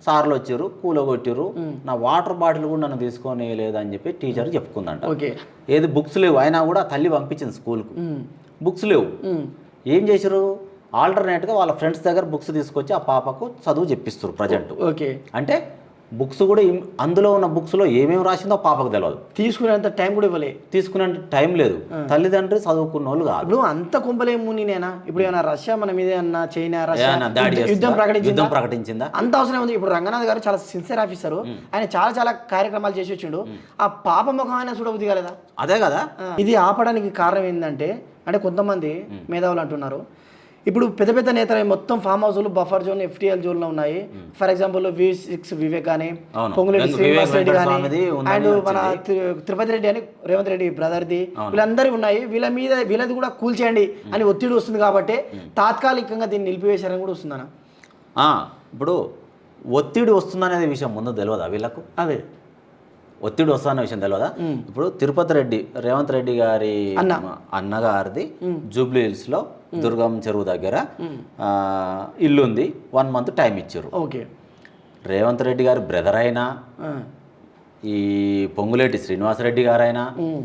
సార్లు వచ్చారు కూలగొట్టిర్రు. నా వాటర్ బాటిల్ కూడా నన్ను తీసుకొని లేదని చెప్పి టీచర్ చెప్పుకుందంట. ఓకే. ఏది బుక్స్ లేవు అయినా కూడా తల్లి పంపించింది స్కూల్కు బుక్స్ లేవు. ఏం చేశారు ఆల్టర్నేట్గా వాళ్ళ ఫ్రెండ్స్ దగ్గర బుక్స్ తీసుకొచ్చి ఆ పాపకు చదువు చెప్పిస్తారు ప్రజెంట్. ఓకే. అంటే బుక్స్ కూడా అందులో ఉన్న బుక్స్లో ఏమేమి రాసిందో పాపకు తెలియదు తీసుకునేంత టైం కూడా ఇవ్వలే. తీసుకునే టైం లేదు. తల్లిదండ్రులు చదువుకున్న వాళ్ళు కాదు. ఇప్పుడు అంత కుంపలేము నేనా ఇప్పుడు ఏమైనా రష్యా మన మీద ఏమన్నా చైనా రష్యా యుద్ధ- యుద్ధం? ప్రకటించిందా? యుద్ధం ప్రకటించిందా? అంత అవసరం ఉంది ఇప్పుడు రంగనాథ్ గారు చాలా సిన్సియర్ ఆఫీసర్ ఆయన చాలా చాలా కార్యక్రమాలు చేసి వచ్చిండు. ఆ పాప ముఖం ఆయన చూడబుద్ధి కాలేదా? అదే కదా. ఇది ఆపడానికి కారణం ఏంటంటే అంటే కొంతమంది మేధావులు అంటున్నారు. ఇప్పుడు పెద్ద పెద్ద నేతలు మొత్తం ఫామ్ హౌస్లు బఫర్ జోన్ ఎఫ్టీఎల్ జోన్లో ఉన్నాయి. For example V six Vivek కానీ అవును. పొంగులేటి శ్రీనివాస్ రెడ్డి కానీ అండ్ మన తిరుపతి రెడ్డి అని రేవంత్ రెడ్డి బ్రదర్ది వీళ్ళందరూ ఉన్నాయి. వీళ్ళ మీద వీళ్ళది కూడా కూల్చేయండి అని ఒత్తిడి వస్తుంది కాబట్టి తాత్కాలికంగా దీన్ని నిలిపివేశారని కూడా వస్తుందన్న ఇప్పుడు ఒత్తిడి వస్తుందనేది విషయం ముందు తెలియదా వీళ్ళకు? అదే. ఒత్తిడి వస్తుందన్న విషయం తెలియదా ఇప్పుడు తిరుపతి రెడ్డి రేవంత్ రెడ్డి గారి అన్న. అన్నగారిది జూబ్లీ హిల్స్లో దుర్గం చెరువు దగ్గర ఆ, ఇల్లు ఉంది వన్ మంత్ టైం ఇచ్చారు. ఓకే. రేవంత్ రెడ్డి గారి బ్రదర్ అయినా ఈ పొంగులేటి శ్రీనివాసరెడ్డి గారైనా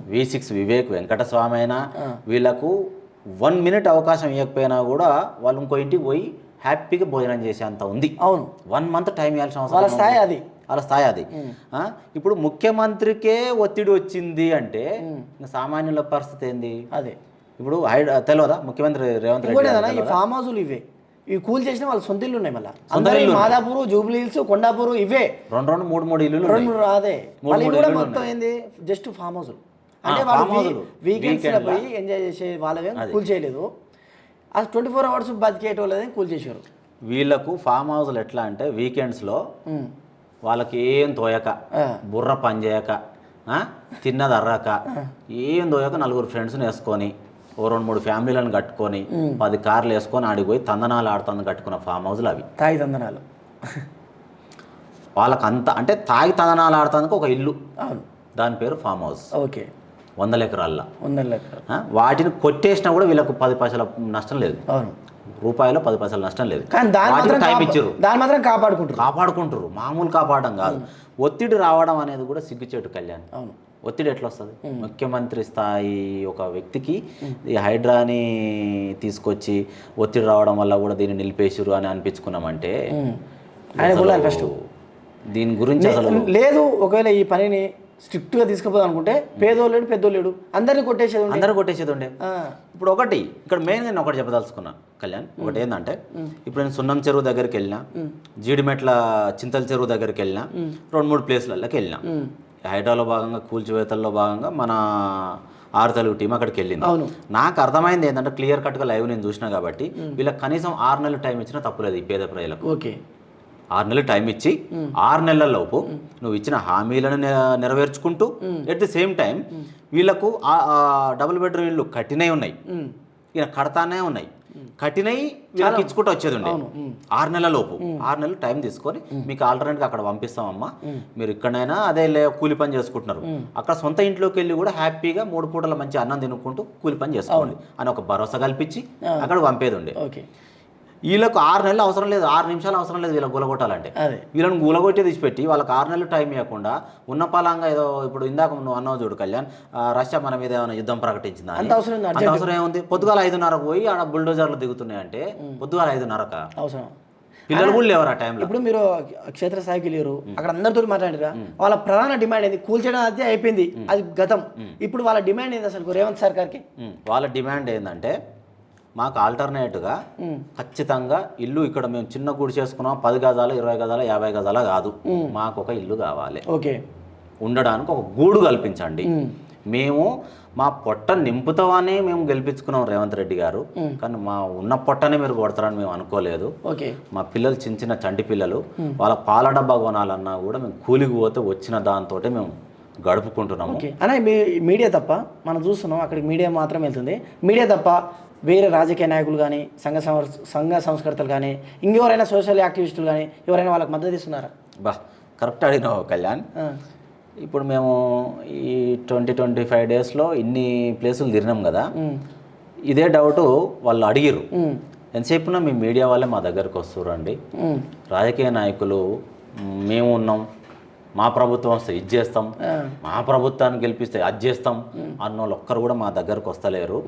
వి సిక్స్ వివేక్ వెంకటస్వామి అయినా వీళ్ళకు వన్ మినిట్ అవకాశం ఇవ్వకపోయినా కూడా వాళ్ళు ఇంకో ఇంటికి పోయి హ్యాపీగా భోజనం చేసేంత ఉంది. అవును. వన్ మంత్ టైం ఇవ్వాల్సిన అవసరం వాళ్ళ. స్థాయి అది. వాళ్ళ స్థాయి అది. ఇప్పుడు ముఖ్యమంత్రికే ఒత్తిడి వచ్చింది అంటే సామాన్యుల పరిస్థితి ఏంది? అదే. ఇప్పుడు తెలియదా ముఖ్యమంత్రి రేవంత్ రెడ్డి ఈ ఫామ్ హౌస్లు ఇవే. ఇవి కూల్ చేసిన వాళ్ళ సొంత ఇల్లు ఉన్నాయి మళ్ళీ. అందరూ మాదాపూర్ జూబ్లీ హిల్స్ కొండాపూర్ ఇవే. రెండు రెండు మూడు మూడు ఉన్నాయి. రెండు మూడు అదే. మూడు కూడా మొత్తం ఏంది? జస్ట్ ఫామ్ హౌస్ అంటే వాళ్ళు. వీకెండ్స్. పోయి ఎంజాయ్ చేసే వాళ్ళే కూల్ చేయలేదు. ఆ ట్వంటీ ఫోర్ అవర్స్ బతికేటోళ్ళదే కూల్ చేశారు. వీళ్ళకు ఫామ్ హౌస్లు ఎట్లా అంటే వీకెండ్స్లో. వాళ్ళకి ఏం తోయక. బుర్ర పని చేయక తిన్నది అర్రాక ఏం తోయక నలుగురు ఫ్రెండ్స్ని వేసుకొని ఓ రెండు మూడు ఫ్యామిలీలను కట్టుకొని పది కార్లు వేసుకొని ఆడికి పోయి తందనాలు ఆడుతుంది కట్టుకున్న ఫామ్ హౌస్లు అవి. తాయి తందనాలు. వాళ్ళకి అంత అంటే తాగి తందనాలు ఆడుతానికి ఒక ఇల్లు. అవును. దాని పేరు ఫామ్ హౌస్. ఓకే. వందల ఎకరాల్లో. వందల ఆ, వాటిని కొట్టేసినా కూడా వీళ్ళకు పది పైసల నష్టం లేదు. అవును. రూపాయలు పది పైసల నష్టం లేదు. కానీ దాని మాత్రం టైం కాపా- ఇచ్చారు దాని మాత్రం కాపాడుకుంటారు కాపాడుకుంటారు మామూలు కాపాడడం కాదు. ఒత్తిడి రావడం అనేది కూడా సిగ్గుచేటు కళ్యాణ్. అవును. ఒత్తిడి ఎట్లా వస్తుంది? ముఖ్యమంత్రి స్థాయి ఒక వ్యక్తికి ఈ హైడ్రాని తీసుకొచ్చి ఒత్తిడి రావడం వల్ల కూడా దీన్ని నిలిపేసిరు అని అనిపించుకున్నామంటే ఆయన ఫస్ట్. దీని గురించి అసలు లేదు ఒకవేళ ఈ పనిని స్ట్రిక్ట్గా తీసుకుపోదాం అనుకుంటే పేదోళ్ళు పెద్దోళ్ళు అందరినీ కొట్టేసేది. అందరూ కొట్టేసేది ఉండే. ఇప్పుడు ఒకటి ఇక్కడ మెయిన్ నేను ఒకటి చెప్పదలుచుకున్నా కళ్యాణ్. ఒకటి ఏంటంటే ఇప్పుడు నేను సున్నం చెరువు దగ్గరికి వెళ్ళినా జీడిమెట్ల చింతల చెరువు దగ్గరికి వెళ్ళినా రెండు మూడు ప్లేస్లలోకి వెళ్ళినా. హైడ్రాలో భాగంగా కూల్చివేతల్లో భాగంగా మన ఆరు తెలుగు టీం అక్కడికి వెళ్ళింది. అవును. నాకు అర్థమైంది ఏంటంటే క్లియర్ కట్గా లైవ్ నేను చూసినా కాబట్టి వీళ్ళకి కనీసం ఆరు నెలలు టైం ఇచ్చినా తప్పులేదు ఈ పేద ప్రజలకు. ఓకే. ఆరు నెలలు టైం ఇచ్చి ఆరు నెలల లోపు నువ్వు ఇచ్చిన హామీలను నెరవేర్చుకుంటూ ఎట్ ది సేమ్ టైం వీళ్ళకు డబుల్ బెడ్రూమ్ ఇల్లు కట్టినవి ఉన్నాయి. ఇక కడతానే ఉన్నాయి. కఠినై వీళ్ళకి ఇచ్చుకుంటూ వచ్చేది ఉండే. ఆరు నెలల లోపు. ఆరు నెలలు టైం తీసుకొని మీకు ఆల్టర్నేట్గా అక్కడ పంపిస్తామమ్మా. మీరు ఇక్కడైనా అదే కూలి పని చేసుకుంటున్నారు. అక్కడ సొంత ఇంట్లోకి వెళ్ళి కూడా హ్యాపీగా మూడు పూటల మంచి అన్నం తినుకుంటూ కూలి పని చేసుకోండి అని ఒక భరోసా కల్పించి అక్కడ పంపేది ఉండే వీళ్ళకు ఆరు నెలలు అవసరం లేదు ఆరు నిమిషాలు అవసరం లేదు వీళ్ళకి గులగొట్టాలంటే. వీళ్ళని గులగొట్టి తీసిపెట్టి వాళ్ళకి ఆరు నెలలు టైం ఇవ్వకుండా ఉన్న పలంగా ఏదో ఇప్పుడు ఇందాక నువ్వు అన్నావు చూడు కళ్యాణ్ రష్యా మన మీద ఏమైనా యుద్ధం ప్రకటించిందా. అంత అవసరం ఉంది, అంత అవసరం ఏముంది? పొద్దుగాల ఐదున్నరకు పోయి ఆడ బుల్డోజర్లు దిగుతున్నాయంటే పొద్దుగాల ఐదున్నరక. అవసరం. పిల్లలు కూడా లేవరు ఆ టైంలో? ఇప్పుడు మీరు క్షేత్రస్థాయికి వెళ్ళారు అక్కడ అందరితో మాట్లాడారా వాళ్ళ ప్రధాన డిమాండ్ ఏంది? కూల్చడం అది అయిపోయింది అది గతం. ఇప్పుడు వాళ్ళ డిమాండ్ ఏంది అసలు? రేవంత్ సర్కార్కి? వాళ్ళ డిమాండ్ ఏంటంటే మాకు ఆల్టర్నేట్గా. ఖచ్చితంగా ఇల్లు ఇక్కడ మేము చిన్న గుడి చేసుకున్నాం. పది గజాలు ఇరవై గజాలు యాభై గజాలు కాదు. మాకు ఒక ఇల్లు కావాలి. ఓకే. ఉండడానికి ఒక గూడు కల్పించండి. మేము. మా పొట్ట నింపుతామని మేము గెలిపించుకున్నాం రేవంత్ రెడ్డి గారు. కానీ మా ఉన్న పొట్టనే మీరు కొడతారని మేము అనుకోలేదు. ఓకే. మా పిల్లలు చిన్న చిన్న చంటి పిల్లలు. వాళ్ళ పాల డబ్బా కొనాలన్నా కూడా మేము కూలికి పోతే వచ్చిన దాంతో మేము గడుపుకుంటున్నాము. మీ మీడియా తప్ప మనం చూస్తున్నాం అక్కడికి మీడియా మాత్రం వెళ్తుంది. మీడియా తప్ప వేరే రాజకీయ నాయకులు కానీ సంఘ సంఘ సంస్కర్తలు కానీ ఇంకెవరైనా సోషల్ యాక్టివిస్టులు కానీ ఎవరైనా వాళ్ళకి మద్దతు ఇస్తున్నారా? బా కరెక్ట్ అడిగినావు కళ్యాణ్. ఇప్పుడు మేము ఈ ట్వంటీ ట్వంటీ ఫైవ్ డేస్లో ఇన్ని ప్లేసులు తిరిగినాం కదా. ఇదే డౌట్ వాళ్ళు అడిగిరు ఎంతసేపున మీ మీడియా వాళ్ళే మా దగ్గరకు వస్తురండి రాజకీయ నాయకులు మేము ఉన్నాం మా ప్రభుత్వం వస్తే ఇది చేస్తాం మా ప్రభుత్వాన్ని గెలిపిస్తే అది చేస్తాం అన్న వాళ్ళు ఒక్కరు కూడా మా దగ్గరకు వస్తలేరు.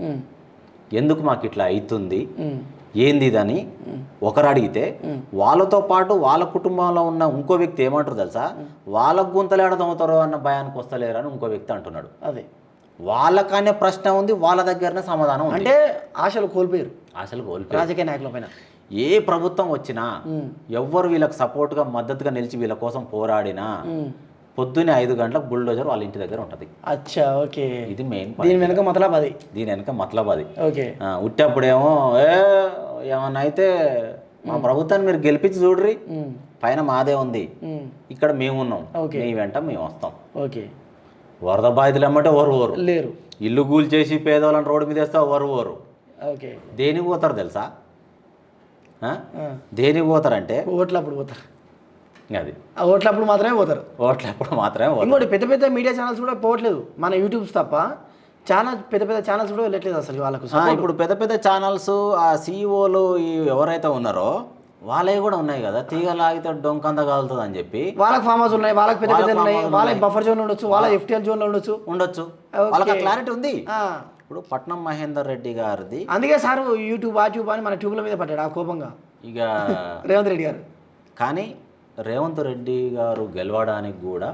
ఎందుకు మాకు ఇట్లా అవుతుంది? ఏంది ఇదని ఒకరు అడిగితే వాళ్ళతో పాటు వాళ్ళ కుటుంబంలో ఉన్న ఇంకో వ్యక్తి ఏమంటారు తెలుసా? వాళ్ళకు గుంతలేడదవుతారో అన్న భయానికి వస్తలేరు అని ఇంకో వ్యక్తి అంటున్నాడు. అదే. వాళ్ళకనే ప్రశ్న ఉంది వాళ్ళ దగ్గరనే సమాధానం అంటే ఆశలు కోల్పోయారు. అసలు కోల్పోయి రాజకీయ నాయకుల పైన. ఏ ప్రభుత్వం వచ్చినా ఎవ్వరు వీళ్ళకి సపోర్ట్గా మద్దతుగా నిలిచి వీళ్ళ కోసం పోరాడినా ఉమ్, పొద్దున్నే ఐదు గంటలకు బుల్డోజర్ వాళ్ళ ఇంటి దగ్గర ఉంటుంది. అచ్చా ఓకే. ఇది మెయిన్ దీని వెనుక మతలబ్ అది దీని వెనక మతలబ్ అది ఓకే ఉట్టేప్పుడేమో ఏ ఏమన్నా అయితే మా ప్రభుత్వాన్ని మీరు గెలిపించి చూడ్రి. పైన మాదే ఉంది. ఇక్కడ మేము ఉన్నాం ఓకే. మీ వెంట మేము వస్తాం. ఓకే. వరద బాధితులు ఏమంటే ఓరు ఓరు లేరు. ఇల్లు గూల్ చేసి పేదవాళ్ళని రోడ్డు మీద వేస్తే ఓరు ఓరు ఓకే. దేనికి పోతారు తెలుసా? దేనికి పోతారంటే ఓట్లప్పుడు పోతారు. అది. ఓట్లప్పుడు మాత్రమే పోతారు. ఓట్లప్పుడు మాత్రమే ఇంకోటి పెద్ద పెద్ద మీడియా ఛానల్స్ కూడా పోవట్లేదు. మన యూట్యూబ్స్ తప్ప చాలా పెద్ద పెద్ద ఛానల్స్ కూడా వెళ్ళట్లేదు అసలు వాళ్ళకు ఇప్పుడు పెద్ద పెద్ద ఛానల్స్ ఆ సీఈఓలు ఈ ఎవరైతే ఉన్నారో వాళ్ళవి కూడా ఉన్నాయి కదా. తీగ లాగితే డొంకంత కాలుతుంది అని చెప్పి. వాళ్ళకి ఫామ్ హౌస్ ఉన్నాయి వాళ్ళకి పెద్ద పెద్ద ఉన్నాయి వాళ్ళకి. బఫర్ జోన్ ఉండొచ్చు వాళ్ళ ఎఫ్టీఎల్ జోన్లో ఉండొచ్చు. ఉండొచ్చు. వాళ్ళకి క్లారిటీ ఉంది. ఇప్పుడు పట్నం మహేందర్ రెడ్డి గారిది. అందుకే సార్ యూట్యూబ్ ఆ ట్యూబ్ అని మన ట్యూబ్ల మీద పడ్డాడు ఆ కోపంగా. ఇక రేవంత్ రెడ్డి గారు. కానీ రేవంత్ రెడ్డి గారు గెలవడానికి కూడా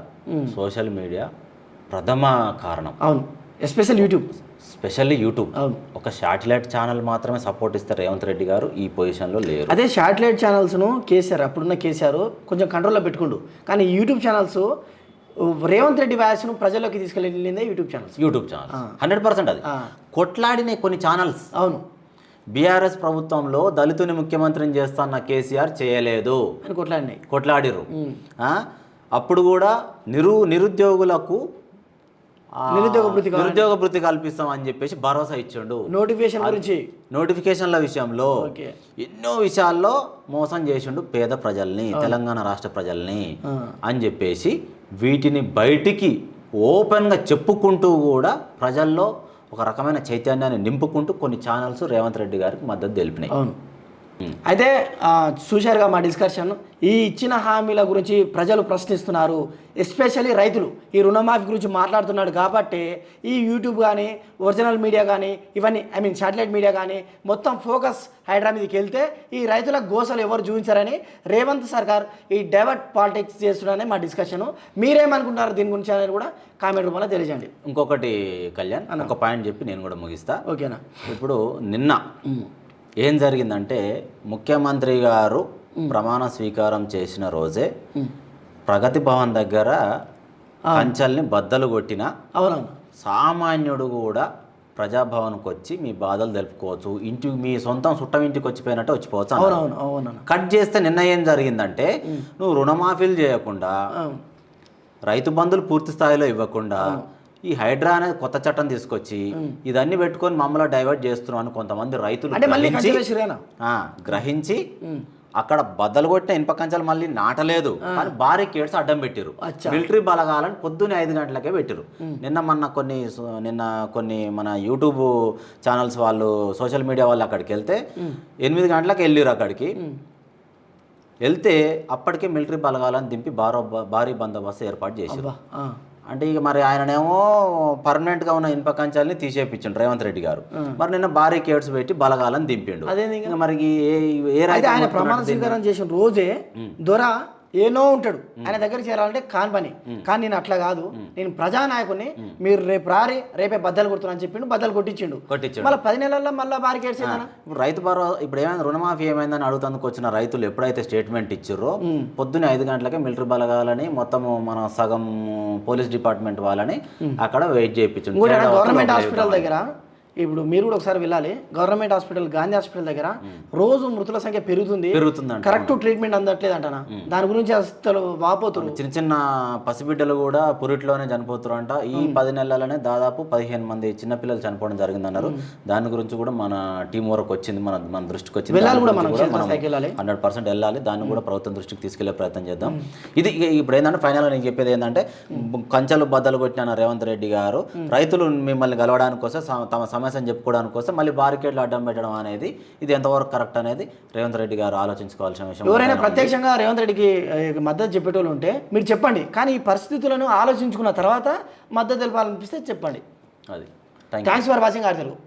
సోషల్ మీడియా ప్రథమ కారణం. అవును. Especial YouTube. Specially YouTube. ఒక శాటిలైట్ ఛానల్ మాత్రమే సపోర్ట్ ఇస్తే రేవంత్ రెడ్డి గారు ఈ పొజిషన్లో లేరు. అదే శాటిలైట్ ఛానల్స్ను కేసీఆర్ అప్పుడున్న కేసీఆర్ కొంచెం కంట్రోల్లో పెట్టుకుండు. కానీ యూట్యూబ్ ఛానల్స్ రేవంత్ రెడ్డి వ్యాస్ను ప్రజల్లోకి తీసుకెళ్ళిందే YouTube channels. YouTube channel hundred percent అది. కొట్లాడిన కొన్ని ఛానల్స్. అవును. బీఆర్ఎస్ ప్రభుత్వంలో దళితుని ముఖ్యమంత్రిని చేస్తున్న కేసీఆర్ చేయలేదు. అని కొట్లాడినాయి. కొట్లాడిరు? అప్పుడు కూడా నిరు నిరుద్యోగులకు నిరుద్యోగ భృతి నిరుద్యోగ భృతి కల్పిస్తాం అని చెప్పేసి భరోసా ఇచ్చిండు. నోటిఫికేషన్ గురించి. నోటిఫికేషన్ల విషయంలో ఎన్నో విషయాల్లో మోసం చేసిండు పేద ప్రజల్ని తెలంగాణ రాష్ట్ర ప్రజల్ని. అని చెప్పేసి వీటిని బయటికి ఓపెన్గా చెప్పుకుంటూ కూడా ప్రజల్లో ఒక రకమైన చైతన్యాన్ని నింపుకుంటూ కొన్ని ఛానల్స్ రేవంత్ రెడ్డి గారికి మద్దతు తెలిపినాయి. అవును. అయితే చూశారుగా మా డిస్కషన్. ఈ ఇచ్చిన హామీల గురించి ప్రజలు ప్రశ్నిస్తున్నారు. ఎస్పెషల్లీ రైతులు ఈ రుణమాఫీ గురించి మాట్లాడుతున్నాడు కాబట్టి ఈ యూట్యూబ్ కానీ ఒరిజినల్ మీడియా కానీ ఇవన్నీ ఐ మీన్ శాటిలైట్ మీడియా కానీ మొత్తం ఫోకస్ హైడ్రా మీదకి వెళ్తే ఈ రైతుల గోసలు ఎవరు చూపించారని రేవంత్ సర్కార్ ఈ డైవర్ట్ పాలిటిక్స్ చేస్తున్నారని మా డిస్కషన్. మీరేమనుకుంటున్నారు దీని గురించి అనేది కూడా కామెంట్ రూపంలో తెలియజేయండి. ఇంకొకటి కళ్యాణ్ ఒక పాయింట్ చెప్పి నేను కూడా ముగిస్తా. ఓకేనా ఇప్పుడు నిన్న ఏం జరిగిందంటే ముఖ్యమంత్రి గారు ప్రమాణ స్వీకారం చేసిన రోజే ప్రగతి భవన్ దగ్గర కంచెల్ని బద్దలు కొట్టిన అవునవును. సామాన్యుడు కూడా ప్రజాభవన్కి వచ్చి మీ బాధలు తెలుపుకోవచ్చు. ఇంటికి మీ సొంతం చుట్టం ఇంటికి వచ్చిపోయినట్టు వచ్చిపోవచ్చు. అవునవును అవునవును. కట్ చేస్తే నిన్న ఏం జరిగిందంటే నువ్వు రుణమాఫీలు చేయకుండా రైతు బంధులు పూర్తి స్థాయిలో ఇవ్వకుండా ఈ హైడ్రా అనేది కొత్త చట్టం తీసుకొచ్చి ఇదన్నీ పెట్టుకొని మమ్మల్ని డైవర్ట్ చేస్తున్నాం అని కొంతమంది రైతులు గ్రహించి- అక్కడ బద్దలు కొట్టిన ఇనుప కంచాలు మళ్ళీ నాటలేదు. కానీ భారీ కేడ్స్ అడ్డం పెట్టిరు. మిలిటరీ బలగాలని పొద్దున్నే ఐదు గంటలకే పెట్టిరు నిన్న మొన్న కొన్ని నిన్న కొన్ని మన యూట్యూబ్ ఛానల్స్ వాళ్ళు సోషల్ మీడియా వాళ్ళు అక్కడికి వెళ్తే ఎనిమిది గంటలకు వెళ్ళిరు అక్కడికి. వెళ్తే అప్పటికే మిలిటరీ బలగాలను దింపి భారో భారీ బందోబస్తు ఏర్పాటు చేశారు. అంటే ఇక మరి ఆయననేమో పర్మనెంట్గా ఉన్న ఇనుప కంచాలని తీసేపించిండు రేవంత్ రెడ్డి గారు. మరి నిన్న భారీ కేడ్స్ పెట్టి బలగాలను దింపిండు? ఇంకా? మరి ఏ ఆయన ప్రమాణ స్వీకారం చేసిన రోజే దొర ఏనో ఉంటాడు. ఆయన దగ్గర చేరాలంటే కాని పని. కానీ నేను అట్లా కాదు. నేను ప్రజానాయకుని మీరు రేపు రారి రేపే బద్దలు కొడుతున్నా అని చెప్పిండు బద్దలు కొట్టించిండు. మళ్ళీ పది నెలల్లో మళ్ళీ ఏదైనా? ఇప్పుడు రైతు భరోసా ఇప్పుడు ఏమైంది రుణమాఫీ ఏమైందని అడుగుతందుకు వచ్చిన రైతులు ఎప్పుడైతే స్టేట్మెంట్ ఇచ్చిర్రో పొద్దున్నే ఐదు గంటలకే మిలిటరీ బలగాలని మొత్తం మన సగం పోలీస్ డిపార్ట్మెంట్ వాళ్ళని అక్కడ వెయిట్ ఆడ గవర్నమెంట్ హాస్పిటల్ దగ్గర ఇప్పుడు మీరు కూడా ఒకసారి వెళ్ళాలి. గవర్నమెంట్ హాస్పిటల్ గాంధీ హాస్పిటల్ దగ్గర రోజు మృతుల సంఖ్య పెరుగుతుంది. పెరుగుతుందంట కరెక్ట్ ట్రీట్మెంట్ అందట్లేదు అంటనా దాని గురించి అసలు వాపోతురు చిన్న చిన్న పసిబిడ్డలు కూడా పురిట్లోనే చనిపోతారు అంట ఈ పది నెలలనే దాదాపు పదిహేను మంది చిన్నపిల్లలు చనిపోవడం జరిగిందన్నారు. దాని గురించి కూడా మన టీం వర్క్ వచ్చింది. మన మన దృష్టికి వచ్చింది. వెళ్ళాలి కూడా మనం హండ్రెడ్ పర్సెంట్ వెళ్ళాలి. దాన్ని కూడా ప్రభుత్వం దృష్టికి తీసుకెళ్ళే ప్రయత్నం చేద్దాం. ఇది ఇప్పుడు ఏంటంటే ఫైనల్ నేను చెప్పేది ఏంటంటే కంచెలు బద్దలు కొట్టిన రేవంత్ రెడ్డి గారు రైతులు మిమ్మల్ని కలవడానికి కోసం సమ- తమ సమస్యను చెప్పుకోవడానికి కోసం మళ్ళీ బారికేడ్లు అడ్డం పెట్టడం అనేది ఇది ఎంతవరకు కరెక్ట్ అనేది రేవంత్ రెడ్డి గారు ఆలోచించుకోవాల్సిన విషయం ఎవరైనా ప్రత్యక్షంగా రేవంత్ రెడ్డికి మద్దతు చెప్పేటోళ్ళు ఉంటే మీరు చెప్పండి. కానీ ఈ పరిస్థితులను ఆలోచించుకున్న తర్వాత మద్దతు తెలపాలనిపిస్తే చెప్పండి. అది. Thank thanks for watching R Telugu